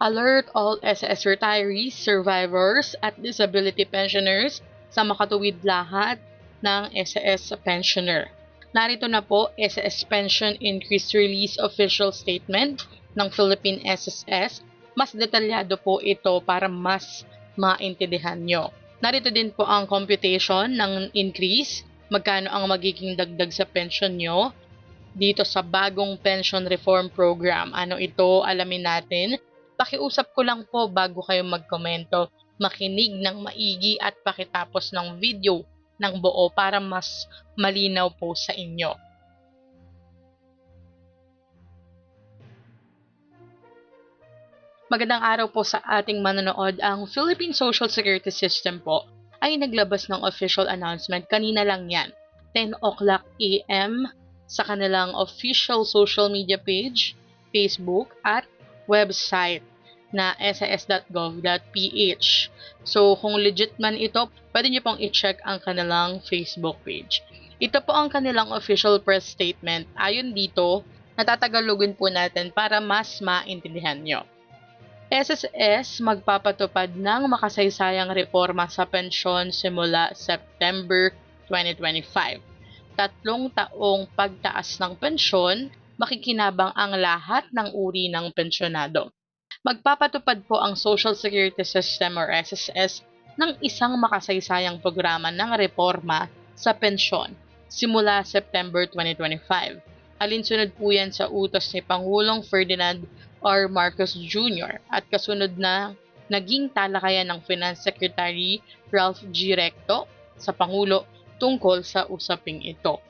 Alert all SS retirees, survivors, at disability pensioners sa makatuwid lahat ng SS pensioner. Narito na po SS Pension Increase Release Official Statement ng Philippine SSS. Mas detalyado po ito para mas maintindihan nyo. Narito din po ang computation ng increase, magkano ang magiging dagdag sa pension nyo dito sa bagong pension reform program. Ano ito, alamin natin Pakiusap ko lang po bago kayo magkomento, makinig ng maigi at pakitapos ng video ng buo para mas malinaw po sa inyo. Magandang araw po sa ating manonood. Ang Philippine Social Security System po ay naglabas ng official announcement kanina lang yan. 10 o'clock AM sa kanilang official social media page, Facebook at website na sas.gov.ph. So, kung legit man ito, pwede nyo pong i-check ang kanilang Facebook page. Ito po ang kanilang official press statement. Ayon dito, natatagalogin po natin para mas maintindihan nyo. SSS magpapatupad ng makasaysayang reforma sa pensyon simula September 2025. Tatlong taong pagtaas ng pensyon, makikinabang ang lahat ng uri ng pensyonado magpapatupad po ang Social Security System or SSS ng isang makasaysayang programa ng reforma sa pensyon simula September 2025. Alinsunod po yan sa utos ni Pangulong Ferdinand R. Marcos Jr. at kasunod na naging talakayan ng Finance Secretary Ralph G. Recto sa Pangulo tungkol sa usaping ito.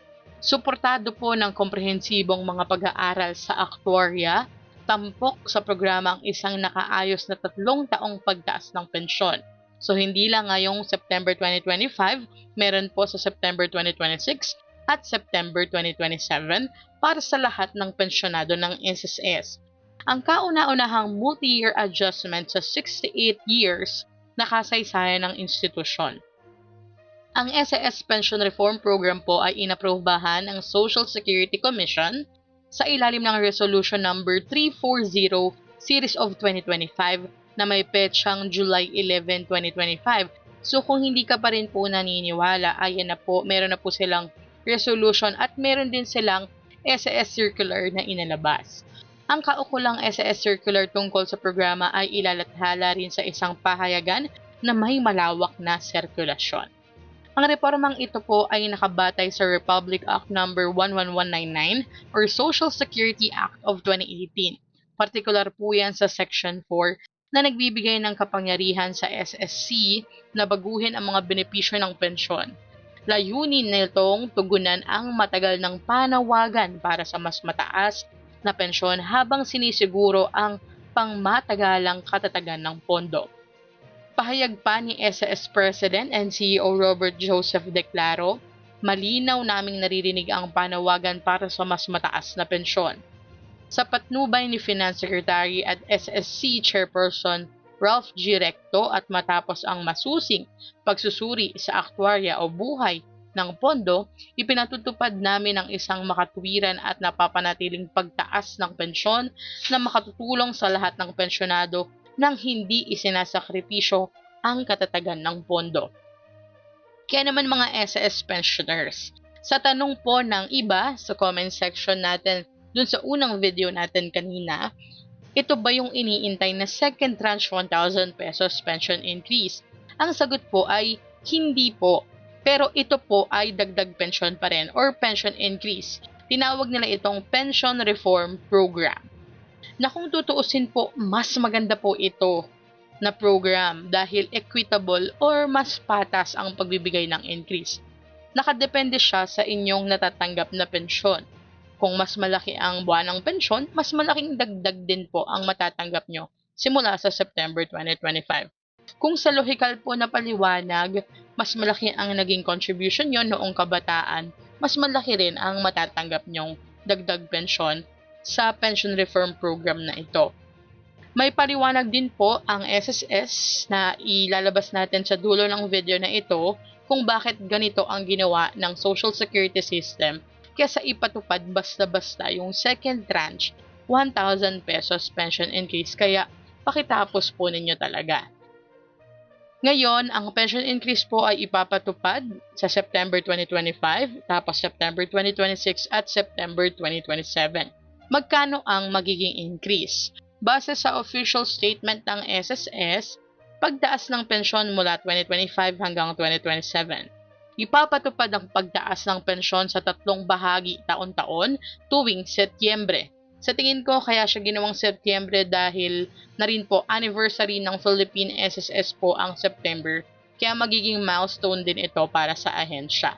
Suportado po ng komprehensibong mga pag-aaral sa aktuarya tampok sa programa ang isang nakaayos na tatlong taong pagtaas ng pensyon. So hindi lang ngayong September 2025, meron po sa September 2026 at September 2027 para sa lahat ng pensyonado ng SSS. Ang kauna-unahang multi-year adjustment sa 68 years na kasaysayan ng institusyon. Ang SSS Pension Reform Program po ay inaprobahan ng Social Security Commission sa ilalim ng Resolution Number 340 Series of 2025 na may petsang July 11, 2025. So kung hindi ka pa rin po naniniwala, ayan na po, meron na po silang resolution at meron din silang SAS circular na inalabas. Ang kaukulang SAS circular tungkol sa programa ay ilalathala rin sa isang pahayagan na may malawak na sirkulasyon. Ang reformang ito po ay nakabatay sa Republic Act No. 11199 or Social Security Act of 2018. Partikular po yan sa Section 4 na nagbibigay ng kapangyarihan sa SSC na baguhin ang mga benepisyo ng pensyon. Layunin nitong tugunan ang matagal ng panawagan para sa mas mataas na pensyon habang sinisiguro ang pangmatagalang katatagan ng pondo. Pahayag pa ni SAS President and CEO Robert Joseph Declaro, malinaw naming naririnig ang panawagan para sa mas mataas na pensyon. Sa patnubay ni Finance Secretary at SSC Chairperson Ralph G. Recto at matapos ang masusing pagsusuri sa aktuarya o buhay ng pondo, ipinatutupad namin ang isang makatuwiran at napapanatiling pagtaas ng pensyon na makatutulong sa lahat ng pensyonado nang hindi isinasakripisyo ang katatagan ng pondo. Kaya naman mga SS pensioners, sa tanong po ng iba sa comment section natin dun sa unang video natin kanina, ito ba yung iniintay na second tranche 1,000 pesos pension increase? Ang sagot po ay hindi po. Pero ito po ay dagdag pension pa rin or pension increase. Tinawag nila itong Pension Reform Program na kung tutuusin po, mas maganda po ito na program dahil equitable or mas patas ang pagbibigay ng increase. Nakadepende siya sa inyong natatanggap na pensyon. Kung mas malaki ang buwanang pensyon, mas malaking dagdag din po ang matatanggap nyo simula sa September 2025. Kung sa lohikal po na paliwanag, mas malaki ang naging contribution nyo noong kabataan, mas malaki rin ang matatanggap nyong dagdag pensyon sa pension reform program na ito. May paliwanag din po ang SSS na ilalabas natin sa dulo ng video na ito kung bakit ganito ang ginawa ng Social Security System kesa ipatupad basta-basta yung second tranche 1,000 pesos pension increase. Kaya pakitapos po ninyo talaga. Ngayon, ang pension increase po ay ipapatupad sa September 2025, tapos September 2026 at September 2027. Magkano ang magiging increase? Base sa official statement ng SSS, pagdaas ng pensyon mula 2025 hanggang 2027. Ipapatupad ang pagdaas ng pensyon sa tatlong bahagi taon-taon tuwing Setyembre sa tingin ko, kaya siya ginawang Setyembre dahil na rin po anniversary ng Philippine SSS po ang September. Kaya magiging milestone din ito para sa ahensya.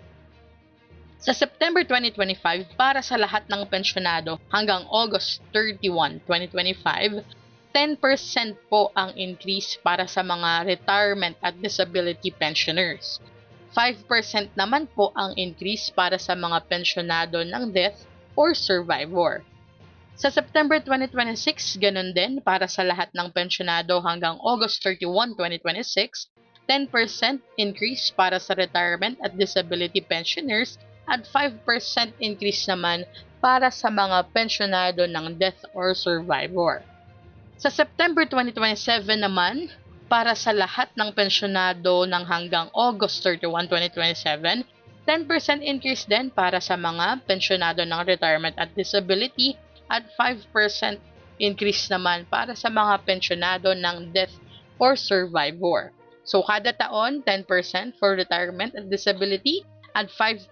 Sa September 2025, para sa lahat ng pensyonado hanggang August 31, 2025, 10% po ang increase para sa mga retirement at disability pensioners. 5% naman po ang increase para sa mga pensyonado ng death or survivor. Sa September 2026, ganun din para sa lahat ng pensyonado hanggang August 31, 2026, 10% increase para sa retirement at disability pensioners at 5% increase naman para sa mga pensyonado ng death or survivor. Sa September 2027 naman, para sa lahat ng pensyonado ng hanggang August 31, 2027, 10% increase din para sa mga pensyonado ng retirement at disability at 5% increase naman para sa mga pensyonado ng death or survivor. So kada taon, 10% for retirement and disability at 5%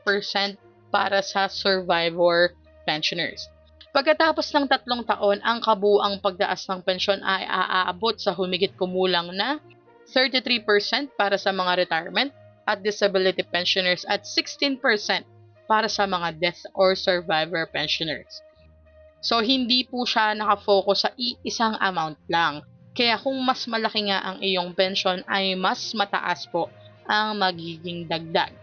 para sa survivor pensioners. Pagkatapos ng tatlong taon, ang kabuang pagdaas ng pensyon ay aaabot sa humigit kumulang na 33% para sa mga retirement at disability pensioners at 16% para sa mga death or survivor pensioners. So, hindi po siya nakafocus sa isang amount lang. Kaya kung mas malaki nga ang iyong pension ay mas mataas po ang magiging dagdag.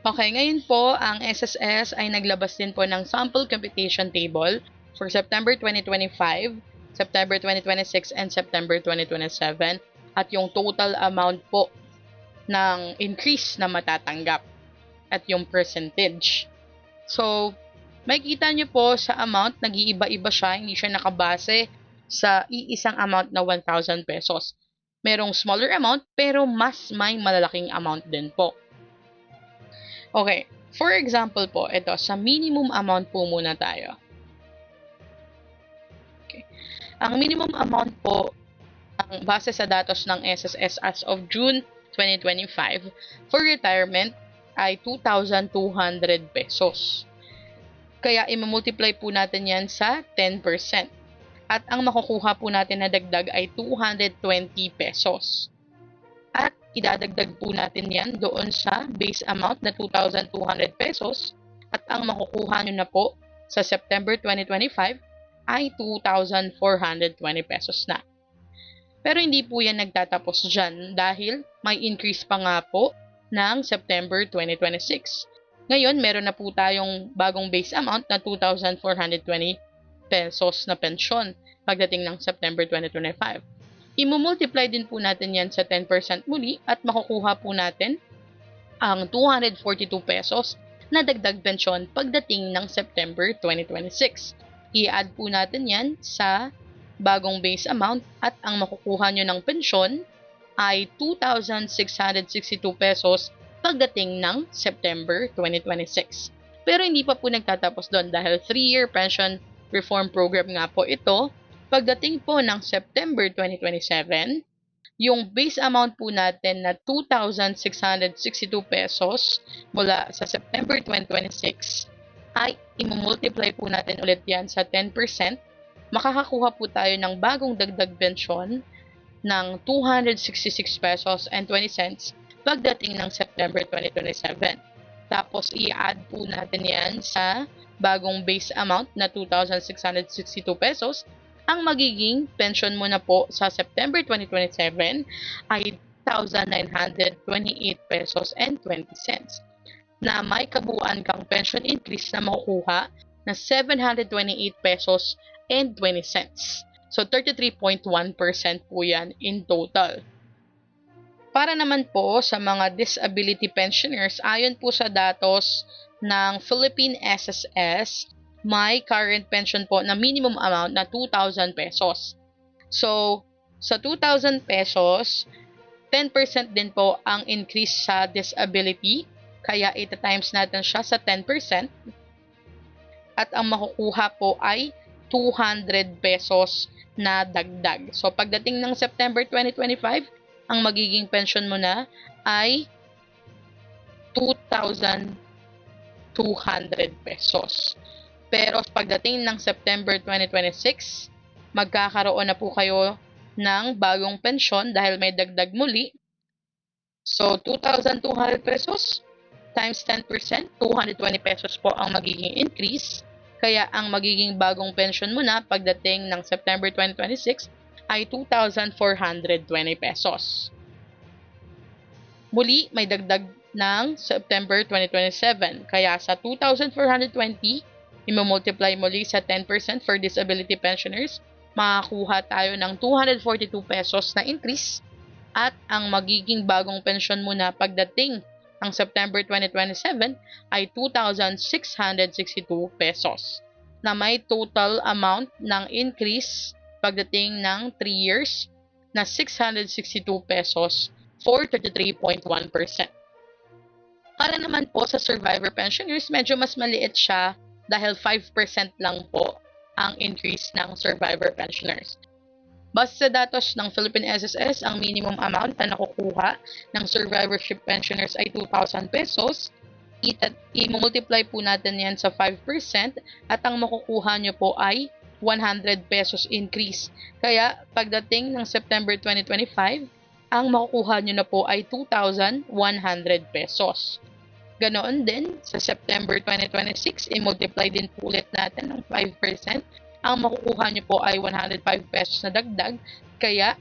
Okay, ngayon po, ang SSS ay naglabas din po ng sample computation table for September 2025, September 2026, and September 2027 at yung total amount po ng increase na matatanggap at yung percentage. So, makikita nyo po sa amount, nag-iiba-iba siya, hindi siya nakabase sa iisang amount na 1,000 pesos. Merong smaller amount, pero mas may malalaking amount din po. Okay, for example po, ito, sa minimum amount po muna tayo. Okay. Ang minimum amount po, ang base sa datos ng SSS as of June 2025, for retirement ay 2,200 pesos. Kaya i-multiply po natin yan sa 10%. At ang makukuha po natin na dagdag ay 220 pesos. Idadagdag po natin yan doon sa base amount na 2,200 pesos. At ang makukuha nyo na po sa September 2025 ay 2,420 pesos na. Pero hindi po yan nagtatapos dyan dahil may increase pa nga po ng September 2026. Ngayon, meron na po tayong bagong base amount na 2,420 pesos na pensyon pagdating ng September 2025. Imumultiply din po natin yan sa 10% muli at makukuha po natin ang 242 pesos na dagdag pensyon pagdating ng September 2026. I-add po natin yan sa bagong base amount at ang makukuha nyo ng pensyon ay 2,662 pesos pagdating ng September 2026. Pero hindi pa po nagtatapos doon dahil 3-year pension reform program nga po ito. Pagdating po ng September 2027, yung base amount po natin na 2,662 pesos mula sa September 2026 ay imumultiply po natin ulit yan sa 10%. Makakakuha po tayo ng bagong dagdag pensyon ng 266 pesos and 20 cents pagdating ng September 2027. Tapos, i-add po natin yan sa bagong base amount na 2,662 pesos. Ang magiging pension mo na po sa September 2027 ay 1,928 pesos and 20 cents na may kabuuan kang pension increase na makukuha na 728 pesos and 20 cents. So, 33.1% po yan in total. Para naman po sa mga disability pensioners, ayon po sa datos ng Philippine SSS, may current pension po na minimum amount na 2,000 pesos. So, sa 2,000 pesos, 10% din po ang increase sa disability. Kaya ita times natin siya sa 10%. At ang makukuha po ay 200 pesos na dagdag. So, pagdating ng September 2025, ang magiging pension mo na ay 2,200 pesos. Pero pagdating ng September 2026, magkakaroon na po kayo ng bagong pensyon dahil may dagdag muli. So, 2,200 pesos times 10%, 220 pesos po ang magiging increase. Kaya ang magiging bagong pension mo na pagdating ng September 2026 ay 2,420 pesos. Muli, may dagdag ng September 2027. Kaya sa 2,420, i-multiply muli sa 10% for disability pensioners, makakuha tayo ng 242 pesos na increase at ang magiging bagong pensyon mo na pagdating ng September 2027 ay 2,662 pesos na may total amount ng increase pagdating ng 3 years na 662 pesos for 33.1%. Para naman po sa survivor pensioners, medyo mas maliit siya dahil 5% lang po ang increase ng survivor pensioners. Base sa datos ng Philippine SSS, ang minimum amount na nakukuha ng survivorship pensioners ay 2,000 pesos. I-multiply po natin yan sa 5% at ang makukuha nyo po ay 100 pesos increase. Kaya pagdating ng September 2025, ang makukuha nyo na po ay 2,100 pesos. Ganoon din, sa September 2026, i-multiply din po ulit natin ng 5%. Ang makukuha nyo po ay 105 pesos na dagdag. Kaya,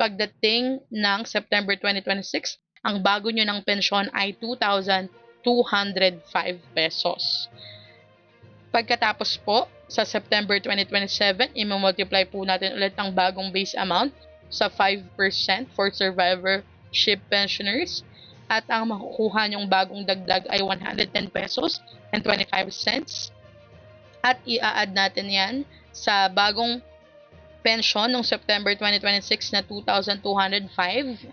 pagdating ng September 2026, ang bago nyo ng pensyon ay 2,205 pesos. Pagkatapos po, sa September 2027, i-multiply po natin ulit ang bagong base amount sa 5% for survivorship pensioners at ang makukuha nyong bagong dagdag ay 110 pesos and 25 cents. At i-add natin yan sa bagong pension noong September 2026 na 2,205.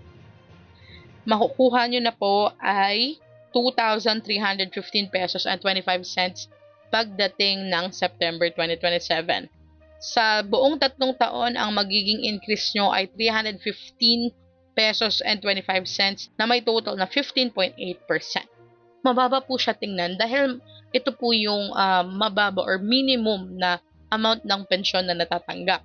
Makukuha nyo na po ay 2,315 pesos and 25 cents pagdating ng September 2027. Sa buong tatlong taon, ang magiging increase nyo ay 315 pesos and 25 cents na may total na 15.8%. Mababa po siya tingnan dahil ito po yung uh, mababa or minimum na amount ng pensyon na natatanggap.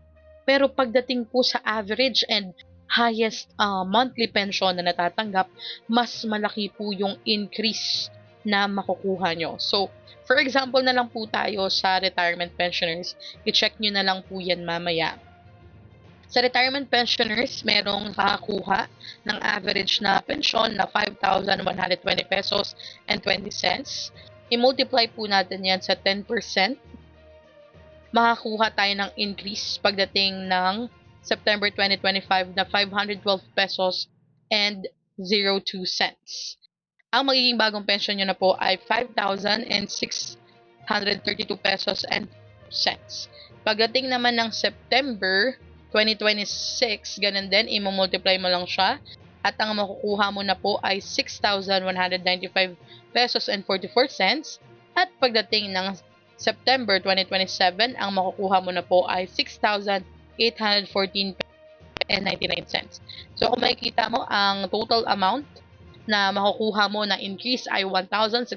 Pero pagdating po sa average and highest uh, monthly pension na natatanggap, mas malaki po yung increase na makukuha nyo. So, for example na lang po tayo sa retirement pensioners, i-check nyo na lang po yan mamaya sa retirement pensioners, merong nakakuha ng average na pensyon na 5,120 pesos and 20 cents. I-multiply po natin yan sa 10%. Makakuha tayo ng increase pagdating ng September 2025 na 512 pesos and 02 cents. Ang magiging bagong pension nyo na po ay 5,632 pesos and cents. Pagdating naman ng September 2026, ganun din, i-multiply mo lang siya. At ang makukuha mo na po ay 6,195 pesos and 44 cents. At pagdating ng September 2027, ang makukuha mo na po ay 6,814 and 99 cents. So, kung makikita mo, ang total amount na makukuha mo na increase ay 1,694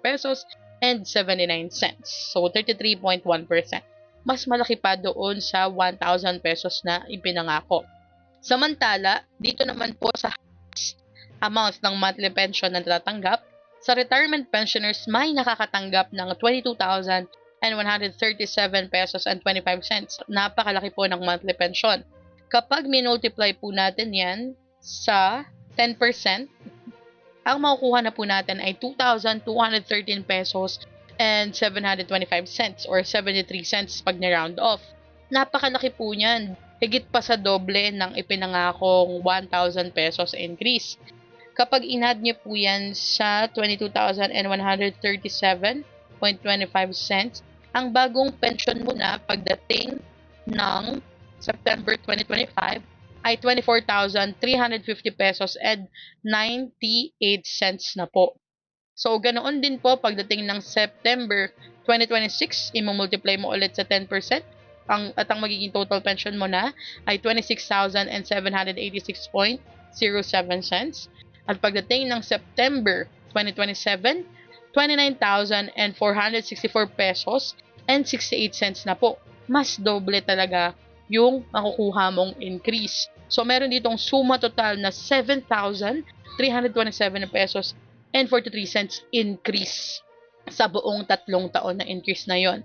pesos and 79 cents. So, 33.1% mas malaki pa doon sa 1,000 pesos na ipinangako. Samantala, dito naman po sa amount ng monthly pension na natatanggap, sa retirement pensioners may nakakatanggap ng 22,137 pesos and 25 cents. Napakalaki po ng monthly pension. Kapag minultiply po natin yan sa 10%, ang makukuha na po natin ay 2,213 pesos and 725 cents or 73 cents pag ni-round off. Napakalaki po niyan. Higit pa sa doble ng ipinangakong 1,000 pesos increase. Kapag inad niyo po yan sa 22,137.25 cents, ang bagong pension mo na pagdating ng September 2025 ay 24,350 pesos and 98 cents na po. So, ganoon din po pagdating ng September 2026, imumultiply mo ulit sa 10%, ang, at ang magiging total pension mo na ay 26,786.07 cents. At pagdating ng September 2027, 29,464 pesos and 68 cents na po. Mas doble talaga yung makukuha mong increase. So, meron ditong suma total na 7,327 pesos and 43 cents increase sa buong tatlong taon na increase na yon.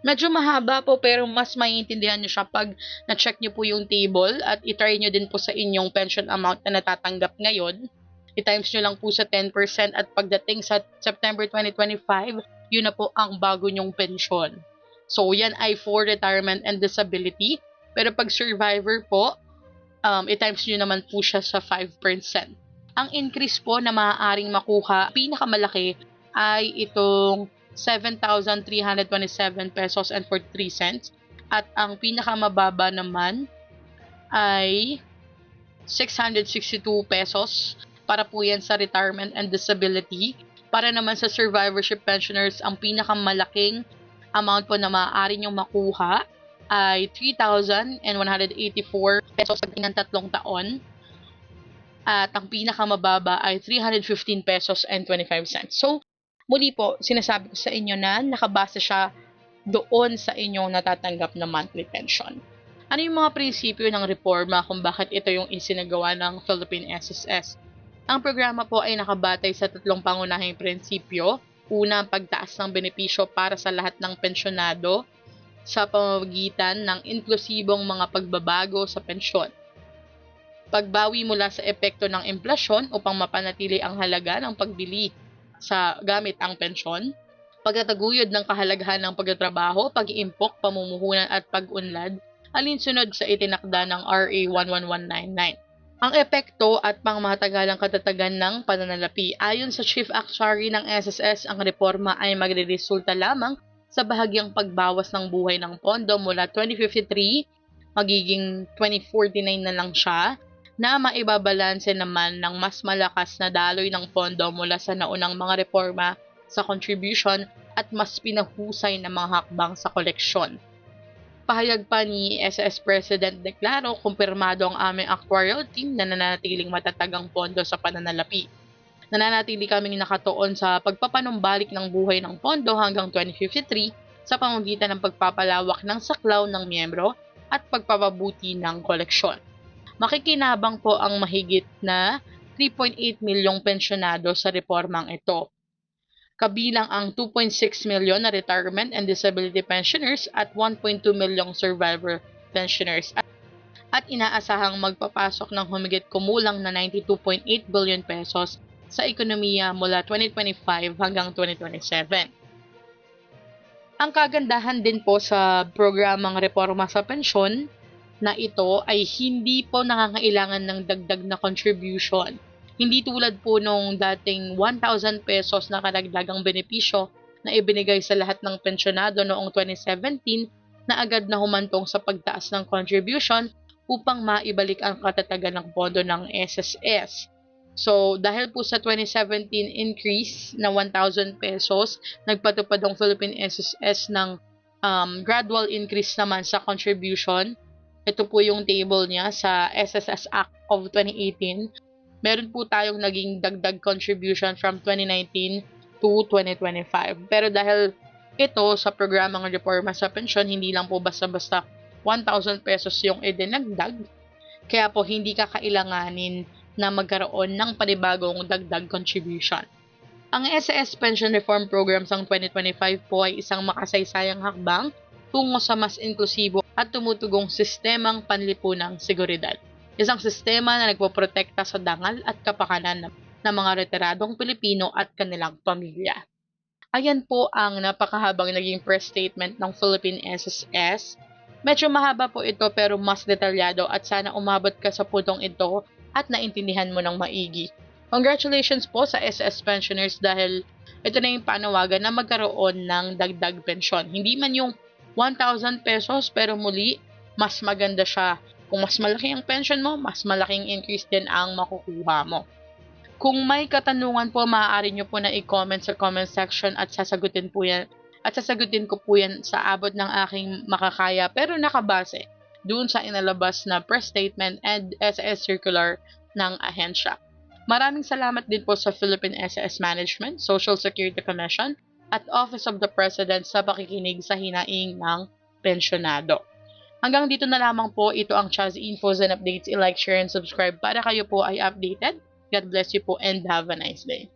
Medyo mahaba po pero mas maiintindihan nyo siya pag na-check nyo po yung table at itry nyo din po sa inyong pension amount na natatanggap ngayon. I-times nyo lang po sa 10% at pagdating sa September 2025, yun na po ang bago nyong pensyon. So, yan ay for retirement and disability. Pero pag survivor po, um, i-times nyo naman po siya sa 5%. Ang increase po na maaaring makuha, pinakamalaki ay itong 7,327 pesos and 43 cents. At ang pinakamababa naman ay 662 pesos para po yan sa retirement and disability. Para naman sa survivorship pensioners, ang pinakamalaking amount po na maaari nyong makuha ay 3,184 pesos ng tatlong taon. At ang pinakamababa ay 315 pesos and 25 cents. So, muli po, sinasabi ko sa inyo na nakabase siya doon sa inyong natatanggap na monthly pension. Ano yung mga prinsipyo ng reforma kung bakit ito yung isinagawa ng Philippine SSS? Ang programa po ay nakabatay sa tatlong pangunahing prinsipyo. Una, ang pagtaas ng benepisyo para sa lahat ng pensyonado sa pamamagitan ng inklusibong mga pagbabago sa pensyon. Pagbawi mula sa epekto ng inflasyon upang mapanatili ang halaga ng pagbili sa gamit ang pensyon, pagtataguyod ng kahalagahan ng pagtatrabaho, pag-iimpok, pamumuhunan at pag-unlad, alinsunod sa itinakda ng RA 11199. Ang epekto at pangmatagalang katatagan ng pananalapi ayon sa Chief Actuary ng SSS, ang reforma ay magreresulta lamang sa bahagyang pagbawas ng buhay ng pondo mula 2053 magiging 2049 na lang siya na maibabalanse naman ng mas malakas na daloy ng pondo mula sa naunang mga reforma sa contribution at mas pinahusay na mga hakbang sa koleksyon. Pahayag pa ni SS President Declaro, kumpirmado ang aming actuarial team na nananatiling matatag ang pondo sa pananalapi. Nananatili kaming nakatuon sa pagpapanumbalik ng buhay ng pondo hanggang 2053 sa pamamagitan ng pagpapalawak ng saklaw ng miyembro at pagpapabuti ng koleksyon. Makikinabang po ang mahigit na 3.8 milyong pensyonado sa reformang ito kabilang ang 2.6 million na retirement and disability pensioners at 1.2 milyong survivor pensioners at inaasahang magpapasok ng humigit kumulang na 92.8 billion pesos sa ekonomiya mula 2025 hanggang 2027. Ang kagandahan din po sa programang reforma sa pensyon na ito ay hindi po nangangailangan ng dagdag na contribution hindi tulad po nung dating 1,000 pesos na karagdagang benepisyo na ibinigay sa lahat ng pensyonado noong 2017 na agad na humantong sa pagtaas ng contribution upang maibalik ang katatagan ng pondo ng SSS. So, dahil po sa 2017 increase na 1,000 pesos, nagpatupad ang Philippine SSS ng um, gradual increase naman sa contribution. Ito po yung table niya sa SSS Act of 2018 meron po tayong naging dagdag contribution from 2019 to 2025. Pero dahil ito sa programang reforma sa pensyon, hindi lang po basta-basta 1,000 pesos yung idinagdag. Kaya po hindi ka kailanganin na magkaroon ng panibagong dagdag contribution. Ang SAS Pension Reform Program sa 2025 po ay isang makasaysayang hakbang tungo sa mas inklusibo at tumutugong sistemang panlipunang seguridad. Isang sistema na nagpoprotekta sa dangal at kapakanan ng mga retiradong Pilipino at kanilang pamilya. Ayan po ang napakahabang naging press statement ng Philippine SSS. Medyo mahaba po ito pero mas detalyado at sana umabot ka sa putong ito at naintindihan mo ng maigi. Congratulations po sa SS pensioners dahil ito na yung panawagan na magkaroon ng dagdag pensyon. Hindi man yung 1,000 pesos pero muli mas maganda siya. Kung mas malaki ang pension mo, mas malaking increase din ang makukuha mo. Kung may katanungan po, maaari nyo po na i-comment sa comment section at sasagutin po yan at sasagutin ko po yan sa abot ng aking makakaya pero nakabase doon sa inalabas na press statement and SS circular ng ahensya. Maraming salamat din po sa Philippine SS Management, Social Security Commission at Office of the President sa pakikinig sa hinaing ng pensyonado. Hanggang dito na lamang po, ito ang Chaz Infos and Updates. I-like, share, and subscribe para kayo po ay updated. God bless you po and have a nice day.